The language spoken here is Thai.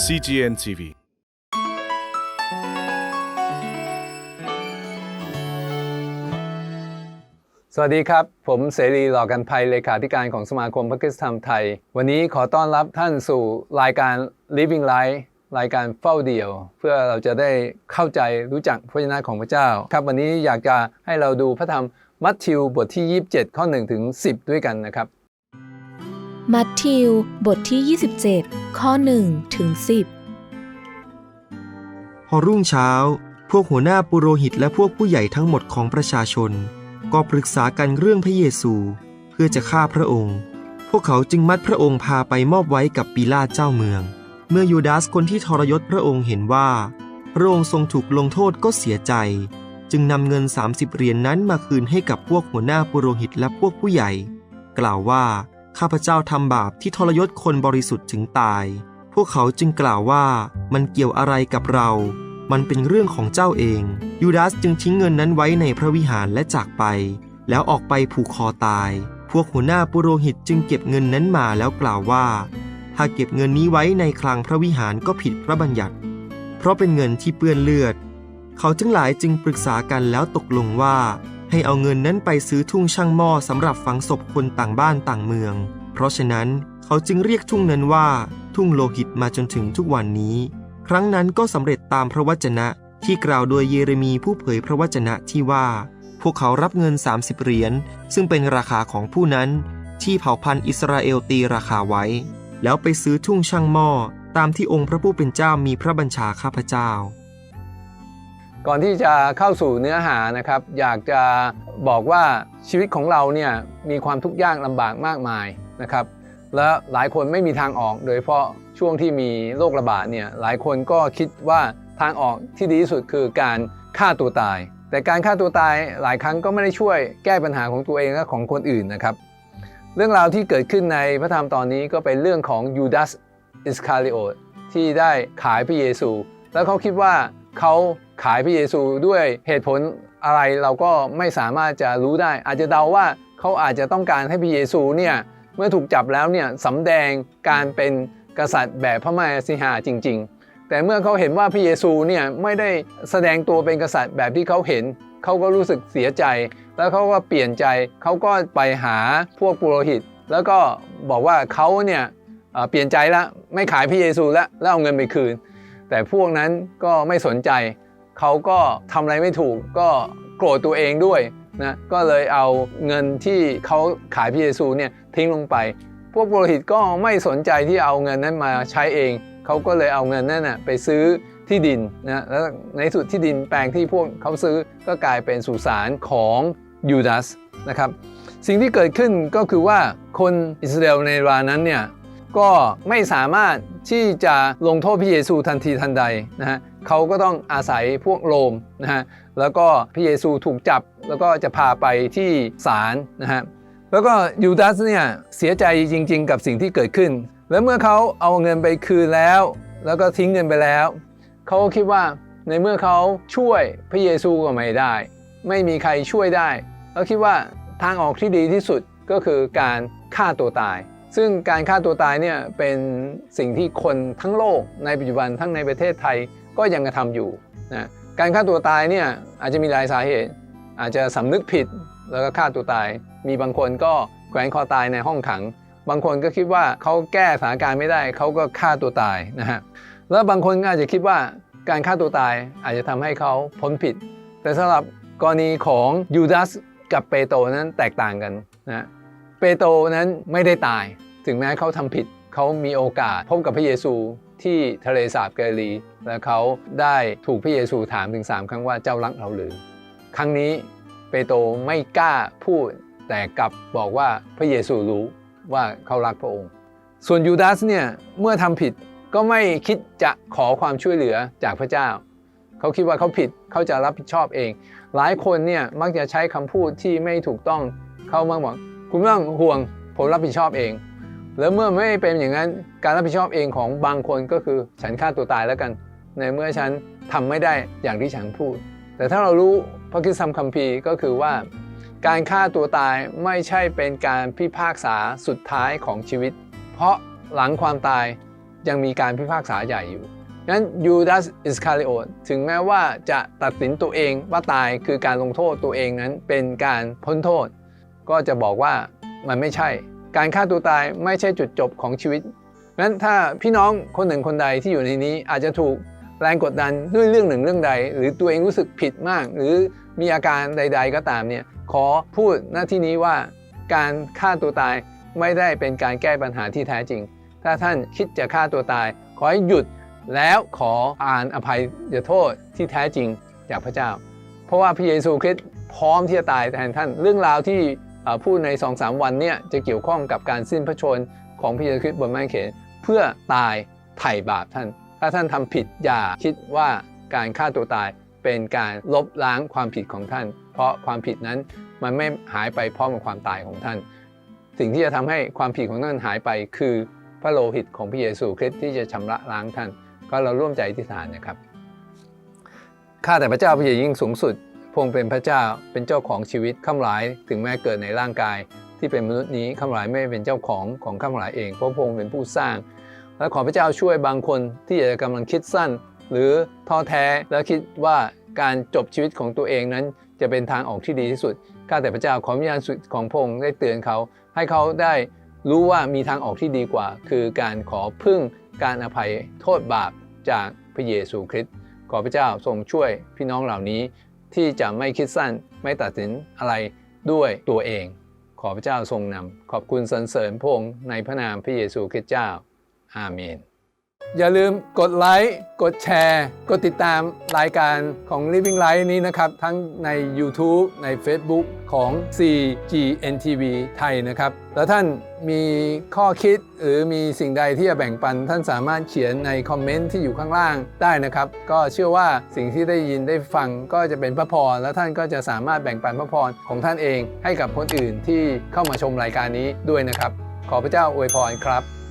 CGN TV สวัสดีครับ ผมเสรีหลอกันภัยเลขาธิการของสมาคมพระคริสธรรมไทย วันนี้ขอต้อนรับท่านสู่รายการ Living Life รายการเฝ้าเดี่ยว เพื่อเราจะได้เข้าใจรู้จักพระวจนะของพระเจ้า ครับวันนี้อยากจะให้เราดูพระธรรมมัทธิวบทที่ 27 ข้อ 1 ถึง 10 ด้วยกันนะครับ มัทธิว บทที่ 27 ข้อ1ถึง10 พอรุ่งเช้า พวกหัวหน้าปุโรหิตและพวกผู้ใหญ่ทั้งหมดของประชาชน ก็ปรึกษากันเรื่องพระเยซู เพื่อจะฆ่าพระองค์ พวกเขาจึงมัดพระองค์พาไปมอบไว้กับปีลาตเจ้าเมือง เมื่อยูดาสคนที่ทรยศพระองค์เห็นว่า พระองค์ทรงถูกลงโทษก็เสียใจ จึงนำเงิน 30เหรียญนนั้นมาคืนให้กับพวกหัวหน้าปุโรหิตและพวกผู้ใหญ่ กล่าวว่า ข้าพเจ้าทำบาปที่ทรยศคนบริสุทธิ์ถึงตาย พวกเขาจึงกล่าวว่ามันเกี่ยวอะไรกับเรา มันเป็นเรื่องของเจ้าเอง ยูดาสจึงทิ้งเงินนั้นไว้ในพระวิหารและจากไป แล้วออกไปผูกคอตาย พวกหัวหน้าปุโรหิตจึงเก็บเงินนั้นมาแล้วกล่าวว่า ถ้าเก็บเงินนี้ไว้ในคลังพระวิหารก็ผิดพระบัญญัติ เพราะเป็นเงินที่เปื้อนเลือด เขาทั้งหลายจึงปรึกษากันแล้วตกลงว่า ให้เอาเงินนั้นไปซื้อทุ่งช่างหม้อสำหรับฝังศพคนต่างบ้านต่างเมือง เพราะฉะนั้นเขาจึงเรียกทุ่งนั้นว่า ทุ่งโลหิตมาจนถึงทุกวันนี้ ครั้งนั้นก็สำเร็จตามพระวจนะที่กล่าวโดยเยเรมีผู้เผยพระวจนะที่ว่า พวกเขารับเงิน 30 เหรียญซึ่งเป็นราคาของผู้นั้น ที่เผ่าพันธุ์อิสราเอลตีราคาไว้ แล้วไปซื้อทุ่งช่างหม้อตามที่องค์พระผู้เป็นเจ้ามีพระบัญชาข้าพเจ้า ก่อนที่จะเข้าสู่เนื้อหานะครับ อยากจะบอกว่าชีวิตของเราเนี่ยมีความทุกข์ยากลำบากมากมายนะครับ และหลายคนไม่มีทางออก โดยเฉพาะช่วงที่มีโรคระบาดเนี่ยหลายคนก็คิดว่าทางออกที่ดีที่สุดคือการฆ่าตัวตาย แต่การฆ่าตัวตายหลายครั้งก็ไม่ได้ช่วยแก้ปัญหาของตัวเองและของคนอื่นนะครับ เรื่องราวที่เกิดขึ้นในพระธรรมตอนนี้ก็เป็นเรื่องของยูดาสอิสคาริโอตที่ได้ขายพระเยซู แล้วเขาคิดว่า เขาขายพระเยซูด้วยเหตุผลอะไรเราก็ไม่สามารถจะรู้ได้ อาจจะเดาว่าเขาอาจจะต้องการให้พระเยซูเนี่ยเมื่อถูกจับแล้วเนี่ยสำแดงการเป็นกษัตริย์แบบพระมเหสีหาจริง ๆ แต่เมื่อเขาเห็นว่าพระเยซูเนี่ยไม่ได้แสดงตัวเป็นกษัตริย์แบบที่เขาเห็นเขาก็รู้สึกเสียใจ แล้วเขาก็เปลี่ยนใจเขาก็ไปหาพวกปุโรหิต แล้วก็บอกว่าเขาเนี่ยเอ่อเปลี่ยนใจแล้วไม่ขายพระเยซูแล้วแล้วเอาเงินไปคืน แต่พวกนั้นก็ไม่สนใจ เขาก็ทำอะไรไม่ถูก ก็โกรธตัวเองด้วยนะก็เลยเอาเงินที่เขาขายพระเยซูเนี่ยทิ้งลงไป พวกปุโรหิตก็ไม่สนใจที่เอาเงินนั้นมาใช้เอง เขาก็เลยเอาเงินนั้นนะไปซื้อที่ดินนะแล้วในสุดที่ดินแปลงที่พวกเขาซื้อก็กลายเป็นสุสานของยูดาสนะครับสิ่งที่เกิดขึ้นก็คือว่าคนอิสราเอลในเวลานั้นเนี่ย ก็ไม่สามารถที่จะลงโทษพระเยซูทันทีทันใดนะฮะเขาก็ต้องอาศัยพวกโรมนะฮะแล้วก็พระเยซูถูกจับแล้วก็จะพาไปที่ศาลนะฮะแล้วก็ยูดาสเนี่ยเสียใจจริง ๆ กับสิ่งที่เกิดขึ้น แล้วเมื่อเขาเอาเงินไปคืนแล้ว แล้วก็ทิ้งเงินไปแล้วเขาก็คิดว่าในเมื่อเขาช่วยพระเยซูก็ไม่ได้ ไม่มีใครช่วยได้เขาคิดว่าทางออกที่ดีที่สุดก็คือการฆ่าตัวตาย ซึ่งการฆ่าตัวตายเนี่ยเป็นสิ่งที่คนทั้งโลกในปัจจุบันทั้งในประเทศไทยก็ยังกระทำอยู่นะการฆ่าตัวตายเนี่ยอาจจะมีหลายสาเหตุ อาจจะสำนึกผิดแล้วก็ฆ่าตัวตาย มีบางคนก็แขวนคอตายในห้องขัง บางคนก็คิดว่าเขาแก้สถานการณ์ไม่ได้เขาก็ฆ่าตัวตายนะฮะแล้วบางคนก็อาจจะคิดว่าการฆ่าตัวตายอาจจะทำให้เขาพ้นผิด แต่สำหรับกรณีของยูดาสกับเปโตรนั้นแตกต่างกันนะ เปโตรนั้นไม่ได้ตาย ถึงแม้เขาทำผิด เขามีโอกาสพบกับพระเยซูที่ทะเลสาบแกลี และเขาได้ถูกพระเยซูถามถึง 3 ครั้งว่าเจ้ารักเราหรือ ครั้งนี้เปโตรไม่กล้าพูดแต่กลับบอกว่าพระเยซูรู้ว่าเขารักพระองค์ ส่วนยูดาสเนี่ยเมื่อทำผิดก็ไม่คิดจะขอความช่วยเหลือจากพระเจ้า เขาคิดว่าเขาผิดเขาจะรับผิดชอบเอง หลายคนเนี่ยมักจะใช้คำพูดที่ไม่ถูกต้อง เขามักบอก คุณไม่ต้องห่วงผมรับผิดชอบเอง แล้วเมื่อไม่เป็นอย่างนั้นการรับผิดชอบเองของบางคนก็คือฉันฆ่าตัวตายแล้วกัน ในเมื่อฉันทำไม่ได้อย่างที่ฉันพูด แต่ถ้าเรารู้พระคิดธรรมคัมภีร์ก็คือว่า การฆ่าตัวตายไม่ใช่เป็นการพิพากษาสุดท้ายของชีวิต เพราะหลังความตายยังมีการพิพากษาใหญ่อยู่งั้นยูดาสอิสคาริโอตถึงแม้ว่าจะตัดสินตัวเองว่าตายคือการลงโทษตัวเองนั้นเป็นการพ้นโทษ ก็จะบอกว่ามันไม่ใช่ การฆ่าตัวตายไม่ใช่จุดจบของชีวิตงั้นถ้าพี่น้องคนหนึ่งคนใดที่อยู่ในนี้อาจจะถูกแรงกดดันด้วยเรื่องหนึ่งเรื่องใด หรือตัวเองรู้สึกผิดมาก หรือมีอาการใด ๆ ก็ตามเนี่ยขอพูดหน้าที่นี้ว่า การฆ่าตัวตายไม่ได้เป็นการแก้ปัญหาที่แท้จริง ถ้าท่านคิดจะฆ่าตัวตาย ขอให้หยุดแล้วขออ่านอภัยโทษที่แท้จริงจากพระเจ้า เพราะว่าพระเยซูคริสต์พร้อมที่จะตายแทนท่าน เรื่องราวที่ เอ่อพูดใน2อสวันเนี่ยจะเกี่ยวข้องกับการสิ้นพระชนของพระเยซูคริสต์บนไม้เขนเพื่อตายไถ่บาปท่าน ถ้าท่านทำผิดอย่าคิดว่าการฆ่าตัวตายเป็นการลบล้างความผิดของท่าน เพราะความผิดนั้นมันไม่หายไปพร้อมกับความตายของท่าน สิ่งที่จะทำให้ความผิดของท่านหายไปคือพระโลหิตของพระเยซูคริสต์ที่จะชำระล้างท่าน ก็เราร่วมใจอธิษฐานนะครับ ข้าแต่พระเจ้าผู้ใหญ่ยิ่งสูงสุด พงค์เป็นพระเจ้าเป็นเจ้าของชีวิตข้ามหลายถึงแม้เกิดในร่างกาย ที่เป็นมนุษย์นี้ข้ามหลายไม่เป็นเจ้าของของข้ามหลายเองเพราะพงค์เป็นผู้สร้าง และขอพระเจ้าช่วยบางคนที่อาจจะกำลังคิดสั้น หรือท้อแท้และคิดว่าการจบชีวิตของตัวเองนั้น จะเป็นทางออกที่ดีที่สุดข้าแต่พระเจ้าขอวิญญาณสุดของพงค์ได้เตือนเขา ให้เขาได้รู้ว่ามีทางออกที่ดีกว่า คือการขอพึ่งการอภัยโทษบาปจากพระเยซูคริสต์ขอพระเจ้าทรงช่วยพี่น้องเหล่านี้ ที่จะไม่คิดสั้นไม่ตัดสินอะไรด้วยตัวเอง ขอพระเจ้าทรงนำขอบคุณสรรเสริญพระองค์ในพระนามพระเยซูคริสต์เจ้า อาเมน อย่าลืมกดไลค์ กดแชร์ กดติดตามรายการของ Living Life นี้นะครับ ทั้งใน YouTube ใน Facebook ของ CGNTV ไทยนะครับ แล้วท่านมีข้อคิดหรือมีสิ่งใดที่จะแบ่งปัน ท่านสามารถเขียนในคอมเมนต์ที่อยู่ข้างล่างได้นะครับ ก็เชื่อว่าสิ่งที่ได้ยินได้ฟังก็จะเป็นพระพร และท่านก็จะสามารถแบ่งปันพระพรของท่านเองให้กับคนอื่นที่เข้ามาชมรายการนี้ด้วยนะครับ ขอพระเจ้าอวยพรครับ